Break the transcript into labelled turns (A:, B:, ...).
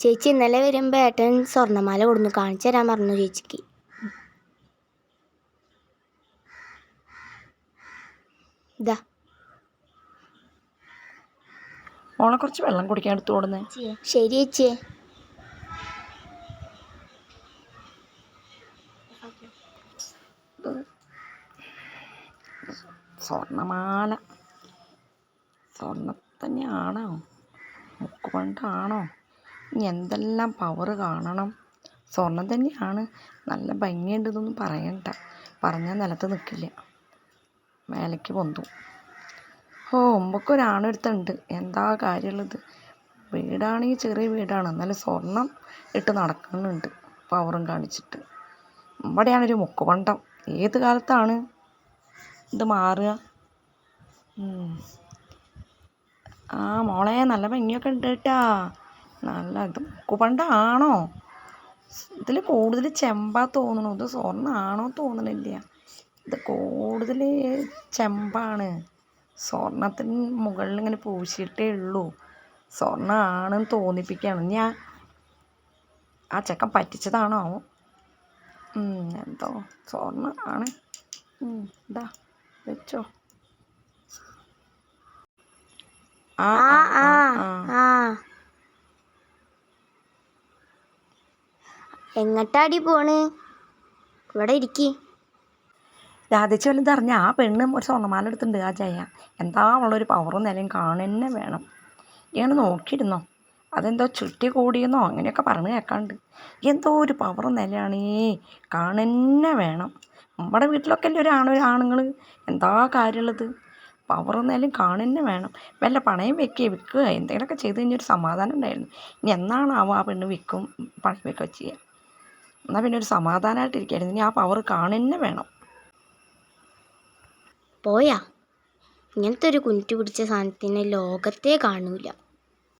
A: ചേച്ചി ഇന്നലെ വരുമ്പോൾ ഏട്ടൻ സ്വർണമാല കൊടുന്നു കാണിച്ചു തരാൻ പറഞ്ഞു ചേച്ചിക്ക്. ഇതാ.
B: മോളെ കുറച്ച് വെള്ളം കുടിക്കാൻ എടുത്തു കൊടുന്നേ.
A: ശരി ചേച്ചിയെ.
B: സ്വർണമാല. സ്വർണത്തന്നെയാണോ മുക്കുപണ്ടാണോ ഇനി എന്തെല്ലാം പവർ കാണണം? സ്വർണം തന്നെയാണ്. നല്ല ഭംഗിയുണ്ട് ഇതൊന്നും പറയണ്ട. പറഞ്ഞാൽ നിലത്ത് നിൽക്കില്ല മേലേക്ക് പൊന്തു. ഓ മുമ്പൊക്കെ ഒരാണെടുത്തുണ്ട് എന്താ കാര്യമുള്ളത്? വീടാണെങ്കിൽ ചെറിയ വീടാണ്. എന്നാലും സ്വർണം ഇട്ട് നടക്കുന്നുണ്ട്. പവറും കാണിച്ചിട്ട്. ഇവിടെയാണൊരു മുക്കുപണ്ടം ഏത് കാലത്താണ് ഇത് മാറുക? ആ മോളെ നല്ല ഭംഗിയൊക്കെ ഉണ്ട് കേട്ടാ. നല്ല ഇത് മുക്കുപണ്ടാണോ ഇതിൽ കൂടുതൽ ചെമ്പാ തോന്നണു ഇത് സ്വർണമാണോ തോന്നണില്ല. ഇത് കൂടുതൽ ചെമ്പാണ്. സ്വർണത്തിന് മുകളിൽ ഇങ്ങനെ പൂശിയിട്ടേ ഉള്ളൂ. സ്വർണമാണെന്ന് തോന്നിപ്പിക്കുകയാണ്. ഞാൻ ആ ചെക്കൻ പറ്റിച്ചതാണോ? എന്തോ സ്വർണം ആണ്. എന്താ വെച്ചോ. ആ
A: ആ
B: ആ
A: ആ
B: ആ, ആ.
A: ആ എങ്ങട്ടാടി പോണ്? ഇവിടെ ഇരിക്കി.
B: രാധിച്ച വല്ലതും അറിഞ്ഞ? ആ പെണ്ണ് ഒരു സ്വർണമാല എടുത്തിട്ടുണ്ട് ആ ജയ. എന്താ അവളൊരു പവറും നിലയും കാണുന്നെ വേണം. ഇങ്ങനെ നോക്കിയിരുന്നോ? അതെന്തോ ചുറ്റി കൂടിയെന്നോ? അങ്ങനെയൊക്കെ പറഞ്ഞ് കേൾക്കാണ്ട് എന്തോ ഒരു പവറും നിലയാണേ കാണുന്നെ വേണം. നമ്മുടെ വീട്ടിലൊക്കെ അല്ലേ ഒരു ആണോ ആണുങ്ങൾ എന്താ കാര്യമുള്ളത്? പവറും നിലയും കാണുന്നെ വേണം. വല്ല പണയം വെക്കുക വിൽക്കുക എന്തെങ്കിലുമൊക്കെ ചെയ്ത് കഴിഞ്ഞൊരു സമാധാനം ഉണ്ടായിരുന്നു. ഇനി എന്നാണാവോ ആ പെണ്ണ് വിൽക്കും പണയം വെക്കുക ചെയ്യുക എന്നാൽ പിന്നെ ഒരു സമാധാനമായിട്ടിരിക്കുകയായിരുന്നു ഇനി ആ പവർ കാണുന്നെ വേണം.
A: പോയാ. ഇങ്ങനത്തെ ഒരു കുഞ്ഞു പിടിച്ച സാധനത്തിനെ ലോകത്തെ കാണൂല.